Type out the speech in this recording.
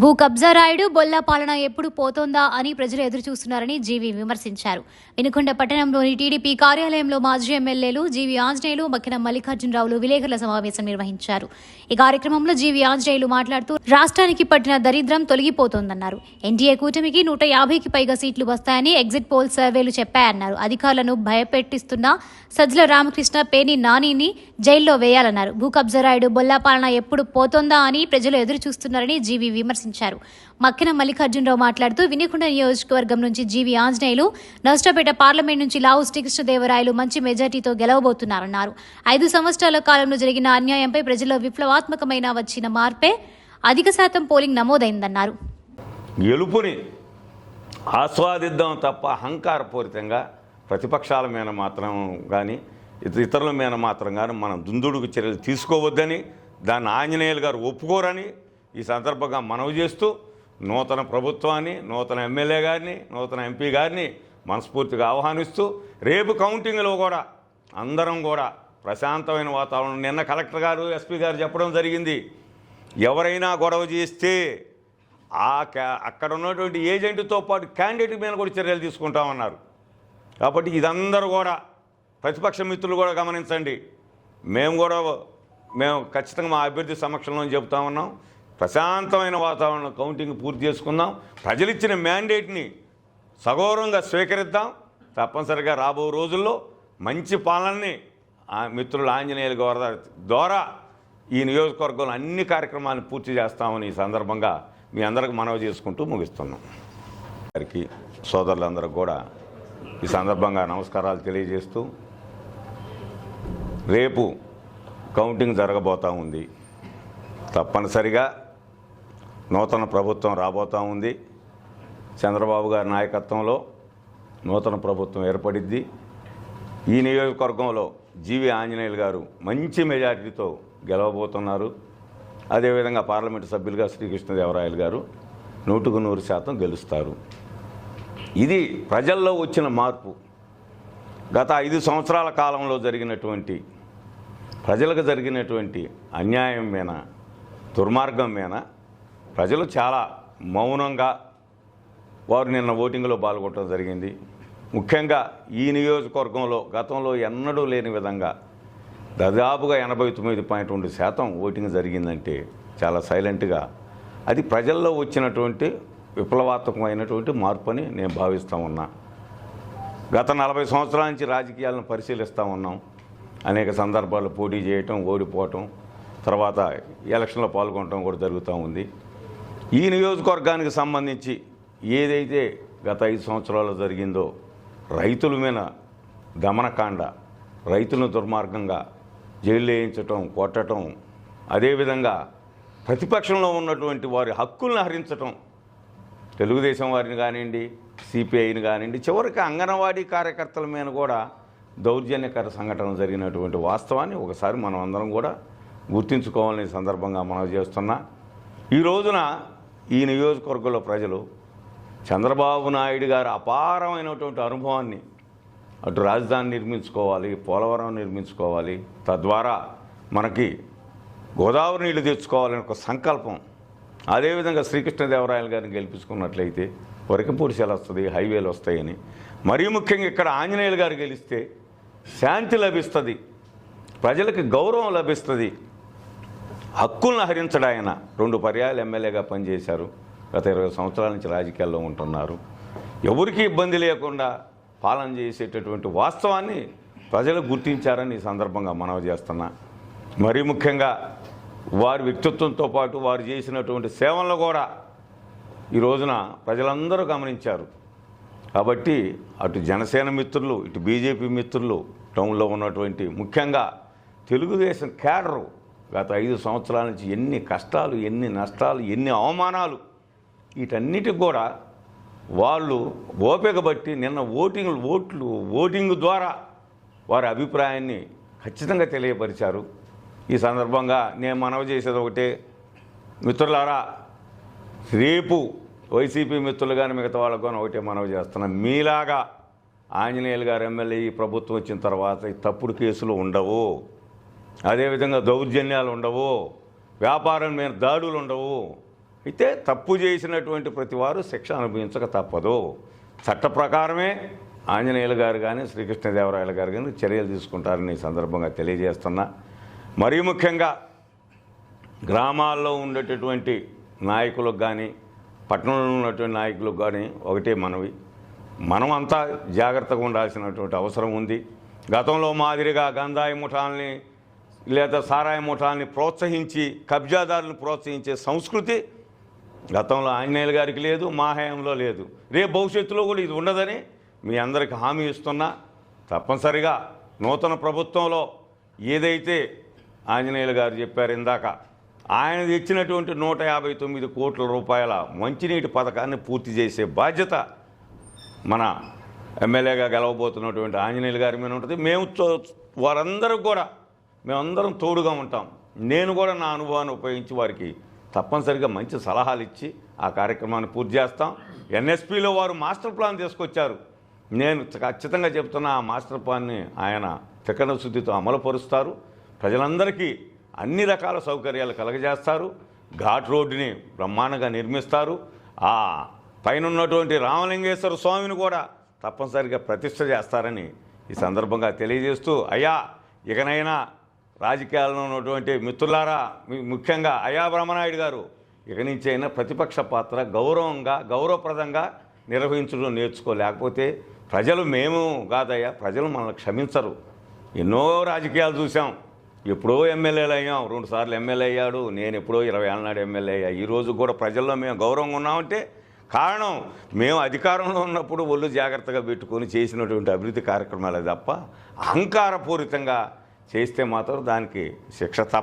భూ కబ్జా రాయుడు బొల్లా పాలన ఎప్పుడు పోతోందా అని ప్రజలు ఎదురు చూస్తున్నారని జీవి విమర్శించారు. వినుకొండ పట్టణంలోని టీడీపీ కార్యాలయంలో మాజీ ఎమ్మెల్యేలు జీవి ఆంజనేయులు మక్కిన మల్లికార్జునరావులు విలేకరుల సమావేశం నిర్వహించారు. ఈ కార్యక్రమంలో జీవి ఆంజనేయులు మాట్లాడుతూ రాష్ట్రానికి పట్టిన దరిద్రం తొలగిపోతోందన్నారు. ఎన్డీఏ కూటమికి నూట యాభైకి పైగా సీట్లు వస్తాయని ఎగ్జిట్ పోల్ సర్వేలు చెప్పాయన్నారు. అధికారులను భయపెట్టిస్తున్న సజ్జల రామకృష్ణ పేని నానిని జైల్లో వేయాలన్నారు. భూ కబ్జా రాయుడు బొల్లా పాలన ఎప్పుడు పోతోందా అని ప్రజలు ఎదురు చూస్తున్నారని జీవి విమర్శించారు. మక్కిన మల్లికార్జునరావు మాట్లాడుతూ వినికొండ నియోజకవర్గం నుంచి జీవి ఆంజనేయులు నష్టపేట పార్లమెంట్ నుంచి లావు శ్రీకృష్ణదేవరాయలు మంచి మెజార్టీతో గెలవబోతున్నారన్నారు. ఐదు సంవత్సరాల కాలంలో జరిగిన అన్యాయంపై ప్రజల్లో విప్లవాత్మకమైన వచ్చిన మార్పే అధిక శాతం పోలింగ్ నమోదైందన్నారు. గెలుపుని ఆస్వాదిద్దాం తప్ప అహంకారపూరితంగా ప్రతిపక్షాల మీద మాత్రం కానీ ఇతరుల మీద మాత్రం కానీ మనం దుందుడుకు చర్యలు తీసుకోవద్దని దాన్ని ఆంజనేయులు గారు ఒప్పుకోరని ఈ సందర్భంగా మనవి చేస్తూ నూతన ప్రభుత్వాన్ని నూతన ఎమ్మెల్యే గారిని నూతన ఎంపీ గారిని మనస్ఫూర్తిగా ఆహ్వానిస్తూ రేపు కౌంటింగ్లో కూడా అందరం కూడా ప్రశాంతమైన వాతావరణం. నిన్న కలెక్టర్ గారు ఎస్పీ గారు చెప్పడం జరిగింది. ఎవరైనా గొడవ చేస్తే ఆ క్యా అక్కడ ఉన్నటువంటి ఏజెంట్తో పాటు క్యాండిడేట్ మీద కూడా చర్యలు తీసుకుంటామన్నారు కాబట్టి ఇదందరూ కూడా ప్రతిపక్ష మిత్రులు కూడా గమనించండి. మేము కూడా మేము ఖచ్చితంగా మా అభ్యర్థి సమక్షంలో చెబుతా ఉన్నాం. ప్రశాంతమైన వాతావరణం కౌంటింగ్ పూర్తి చేసుకుందాం. ప్రజలు ఇచ్చిన మ్యాండేట్ని సగౌరవంగా స్వీకరిద్దాం. తప్పనిసరిగా రాబో రోజుల్లో మంచి పాలనని ఆ మిత్రులు ఆంజనేయుల గారి ద్వారా ఈ నియోజకవర్గంలో అన్ని కార్యక్రమాలను పూర్తి చేస్తామని ఈ సందర్భంగా మీ అందరికి మనవి చేసుకుంటూ ముగిస్తున్నాం. గారికి సోదరులందరికీ కూడా ఈ సందర్భంగా నమస్కారాలు తెలియజేస్తూ రేపు కౌంటింగ్ జరగబోతూ ఉంది. తప్పనిసరిగా నూతన ప్రభుత్వం రాబోతూ ఉంది. చంద్రబాబు గారి నాయకత్వంలో నూతన ప్రభుత్వం ఏర్పడిద్ది. ఈ నియోజకవర్గంలో జీవి ఆంజనేయులు గారు మంచి మెజారిటీతో గెలవబోతున్నారు. అదేవిధంగా పార్లమెంటు సభ్యులుగా శ్రీకృష్ణదేవరాయలు గారు నూటుకు నూరు శాతం గెలుస్తారు. ఇది ప్రజల్లో వచ్చిన మార్పు. గత ఐదు సంవత్సరాల కాలంలో జరిగినటువంటి ప్రజలకు జరిగినటువంటి అన్యాయం మీద దుర్మార్గం మీద ప్రజలు చాలా మౌనంగా వారు నిన్న ఓటింగ్లో పాల్గొనడం జరిగింది. ముఖ్యంగా ఈ నియోజకవర్గంలో గతంలో ఎన్నడూ లేని విధంగా దాదాపుగా ఎనభై తొమ్మిది పాయింట్ రెండు శాతం ఓటింగ్ జరిగిందంటే చాలా సైలెంట్గా అది ప్రజల్లో వచ్చినటువంటి విప్లవాత్మకమైనటువంటి మార్పు అని నేను భావిస్తూ ఉన్నా. గత నలభై సంవత్సరాల నుంచి రాజకీయాలను పరిశీలిస్తూ ఉన్నాం. అనేక సందర్భాలు పోటీ చేయటం ఓడిపోవటం తర్వాత ఎలక్షన్లో పాల్గొనడం కూడా జరుగుతూ ఉంది. ఈ నియోజకవర్గానికి సంబంధించి ఏదైతే గత ఐదు సంవత్సరాలు జరిగిందో రైతుల మీద దమనకాండ రైతులను దుర్మార్గంగా జైలు వేయించటం కొట్టటం అదేవిధంగా ప్రతిపక్షంలో ఉన్నటువంటి వారి హక్కుల్ని హరించటం తెలుగుదేశం వారిని కానివ్వండి సిపిఐని కానివ్వండి చివరికి అంగన్వాడీ కార్యకర్తల మీద కూడా దౌర్జన్యకర సంఘటన జరిగినటువంటి వాస్తవాన్ని ఒకసారి మనం అందరం కూడా గుర్తించుకోవాలని సందర్భంగా మనం చేస్తున్నా. ఈ రోజున ఈ నియోజకవర్గంలో ప్రజలు చంద్రబాబు నాయుడు గారు అపారమైనటువంటి అనుభవాన్ని అటు రాజధాని నిర్మించుకోవాలి పోలవరం నిర్మించుకోవాలి తద్వారా మనకి గోదావరి నీళ్ళు తెచ్చుకోవాలని ఒక సంకల్పం. అదేవిధంగా శ్రీకృష్ణదేవరాయలు గారిని గెలిపించుకున్నట్లయితే వరకంపూడి సెల వస్తుంది హైవేలు వస్తాయని. మరీ ముఖ్యంగా ఇక్కడ ఆంజనేయులు గారు గెలిస్తే శాంతి లభిస్తుంది ప్రజలకు గౌరవం లభిస్తుంది. హక్కులను హరించడం ఆయన. రెండు పర్యాలు ఎమ్మెల్యేగా పనిచేశారు. గత ఇరవై సంవత్సరాల నుంచి రాజకీయాల్లో ఉంటున్నారు. ఎవరికీ ఇబ్బంది లేకుండా పాలన చేసేటటువంటి వాస్తవాన్ని ప్రజలు గుర్తించారని ఈ సందర్భంగా మనవి చేస్తున్నా. మరీ ముఖ్యంగా వారి వ్యక్తిత్వంతో పాటు వారు చేసినటువంటి సేవలను కూడా ఈ రోజున ప్రజలందరూ గమనించారు. కాబట్టి అటు జనసేన మిత్రులు ఇటు బీజేపీ మిత్రులు టౌన్లో ఉన్నటువంటి ముఖ్యంగా తెలుగుదేశం క్యాడరు గత ఐదు సంవత్సరాల నుంచి ఎన్ని కష్టాలు ఎన్ని నష్టాలు ఎన్ని అవమానాలు వీటన్నిటికి కూడా వాళ్ళు ఓపిక బట్టి నిన్న ఓటింగ్ ఓట్లు ఓటింగ్ ద్వారా వారి అభిప్రాయాన్ని ఖచ్చితంగా తెలియపరిచారు. ఈ సందర్భంగా నేను మనవి చేసేది ఒకటే. మిత్రులారా రేపు వైసీపీ మిత్రులు కానీ మిగతా వాళ్ళకు కానీ ఒకటే మనవి చేస్తున్నాం. మీలాగా ఆంజనేయులు గారు ఎమ్మెల్యే ఈ ప్రభుత్వం వచ్చిన తర్వాత తప్పుడు కేసులు ఉండవు. అదేవిధంగా దౌర్జన్యాలు ఉండవు వ్యాపారం మీద దాడులు ఉండవు. అయితే తప్పు చేసినటువంటి ప్రతి వారు శిక్ష అనుభవించక తప్పదు. చట్ట ప్రకారమే ఆంజనేయులు గారు కానీ శ్రీకృష్ణదేవరాయలు గారు కానీ చర్యలు తీసుకుంటారని ఈ సందర్భంగా తెలియజేస్తున్నా. మరీ ముఖ్యంగా గ్రామాల్లో ఉండేటటువంటి నాయకులకు కానీ పట్టణంలో ఉన్నటువంటి నాయకులకు కానీ ఒకటే మనవి. మనం అంతా జాగ్రత్తగా ఉండాల్సినటువంటి అవసరం ఉంది. గతంలో మాదిరిగా గంధాయి ముఠాల్ని లేదా సారాయి ముఠాన్ని ప్రోత్సహించి కబ్జాదారులను ప్రోత్సహించే సంస్కృతి గతంలో ఆంజనేయులు గారికి లేదు మా హయాంలో లేదు. రేపు భవిష్యత్తులో కూడా ఇది ఉండదని మీ అందరికి హామీ ఇస్తున్నా. తప్పనిసరిగా నూతన ప్రభుత్వంలో ఏదైతే ఆంజనేయులు గారు చెప్పారు ఇందాక ఆయన తెచ్చినటువంటి నూట యాభై తొమ్మిది కోట్ల రూపాయల మంచినీటి పథకాన్ని పూర్తి చేసే బాధ్యత మన ఎమ్మెల్యేగా గెలవబోతున్నటువంటి ఆంజనేయులు గారి మీద ఉంటుంది. మేము వారందరూ కూడా మేమందరం తోడుగా ఉంటాం. నేను కూడా నా అనుభవాన్ని ఉపయోగించి వారికి తప్పనిసరిగా మంచి సలహాలు ఇచ్చి ఆ కార్యక్రమాన్ని పూర్తి చేస్తాం. ఎన్ఎస్పిలో వారు మాస్టర్ ప్లాన్ తీసుకొచ్చారు. నేను ఖచ్చితంగా చెప్తున్న ఆ మాస్టర్ ప్లాన్ని ఆయన తికన శుద్ధితో అమలుపరుస్తారు. ప్రజలందరికీ అన్ని రకాల సౌకర్యాలు కలగజేస్తారు. ఘాట్ రోడ్డుని బ్రహ్మాండంగా నిర్మిస్తారు. ఆ పైన ఉన్నటువంటి రామలింగేశ్వర స్వామిని కూడా తప్పనిసరిగా ప్రతిష్ట చేస్తారని ఈ సందర్భంగా తెలియజేస్తూ అయ్యా ఇకనైనా రాజకీయాల్లో ఉన్నటువంటి మిత్రులారా ముఖ్యంగా అయా బ్రహ్మనాయుడు గారు ఇక నుంచి అయినా ప్రతిపక్ష పాత్ర గౌరవంగా గౌరవప్రదంగా నిర్వహించడం నేర్చుకో లేకపోతే ప్రజలు మేము కాదయ్యా ప్రజలు మనల్ని క్షమించరు. ఎన్నో రాజకీయాలు చూసాం ఎప్పుడో ఎమ్మెల్యేలు అయ్యాం రెండుసార్లు ఎమ్మెల్యే అయ్యాడు నేను ఎప్పుడో ఇరవై ఏళ్ళ నాడు ఎమ్మెల్యే అయ్యా. ఈ రోజు కూడా ప్రజల్లో మేము గౌరవంగా ఉన్నామంటే కారణం మేము అధికారంలో ఉన్నప్పుడు ఒళ్ళు జాగ్రత్తగా పెట్టుకొని చేసినటువంటి అభివృద్ధి కార్యక్రమాలే తప్ప అహంకారపూరితంగా చేస్తే మాత్రం దానికి శిక్ష తప్ప